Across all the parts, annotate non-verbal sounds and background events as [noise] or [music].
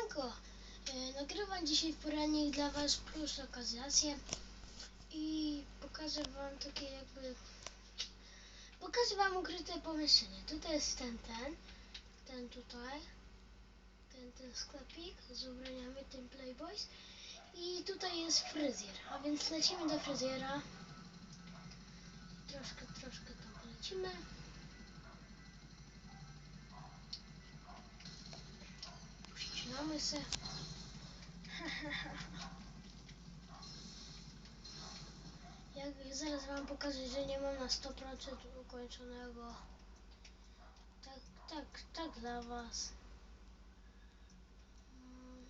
Siemanko! E, Nagrywam dzisiaj poranek dla Was plus lokalizację i pokażę Wam takie jakby pokażę Wam ukryte pomieszczenie. Tutaj jest ten, ten, ten tutaj, ten, ten sklepik z ubraniami, ten Playboys i tutaj jest fryzjer, a więc lecimy do fryzjera. Troszkę, troszkę tam lecimy. Ścinamy se. [laughs] Jak zaraz wam pokażę, że nie mam na 100% ukończonego. Tak, tak, tak dla was. Mm.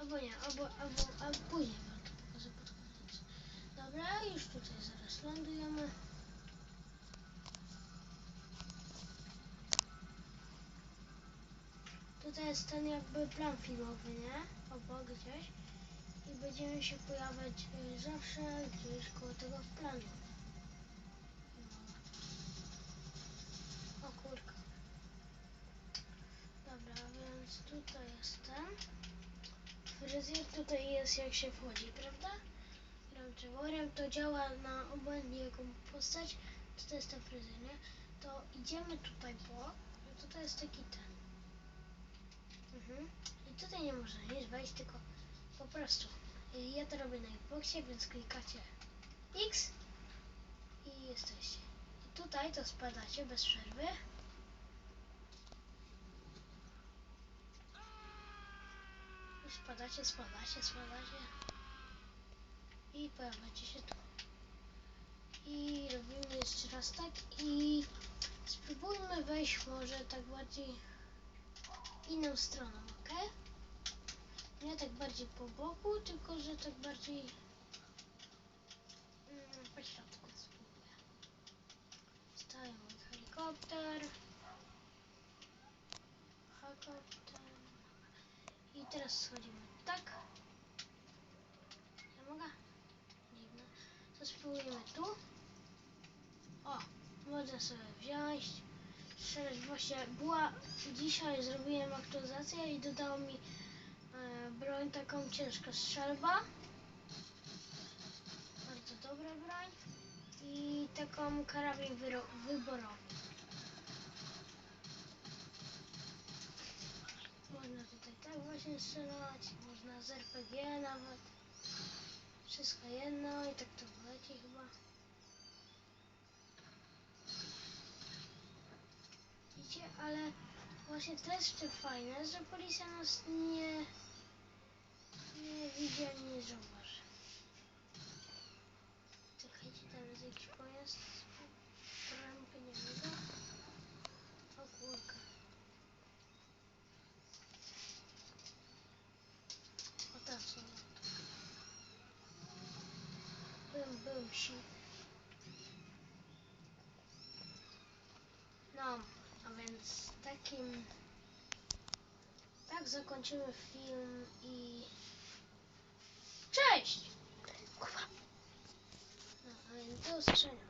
Albo nie, albo, albo, albo później wam to pokażę pod koniec. Dobra, już tutaj zaraz lądujemy. Tutaj jest ten jakby plan filmowy, nie? Obok gdzieś. I będziemy się pojawiać y, zawsze gdzieś koło tego planu. No. O kurka. Dobra, więc tutaj jest ten. Fryzjer tutaj jest jak się wchodzi, prawda? Ręczewolem to działa na obłędnie jaką postać. To, to jest ten fryzjer, nie? To idziemy tutaj po. No tutaj jest taki ten. Mhm. I tutaj nie można nic wejść, tylko po prostu. y, Ja to robię na Xboxie, więc klikacie X i jesteście. I tutaj to spadacie bez przerwy. Spadacie, spadacie, spadacie. I pojawiacie się tu. I robimy jeszcze raz tak i spróbujmy wejść może tak bardziej inną stroną, ok? Nie tak bardziej po boku, tylko że tak bardziej mm, po środku spróbuję. Staję mój helikopter. Helikopter. I teraz schodzimy tak. Ja mogę? To spróbujemy tu. O, można sobie wziąć. Strzelać właśnie była dzisiaj zrobiłem aktualizację i dodało mi e, broń taką ciężka strzelba. Bardzo dobra broń. I taką karabin wyborowy. Można tutaj tak właśnie strzelać, można z RPG nawet. Wszystko jedno i tak to leci chyba. Widzicie, ale właśnie to jest jeszcze fajne, że policja nas nie, nie ani nie zauważy. Czekajcie, tam jest jakiś pojazd. Rampy nie widzę. O kurka. O tam są. Bym, bym, si. No, a więc takim... Tak zakończymy film i... Cześć! Kurwa. No, a więc do usłyszenia.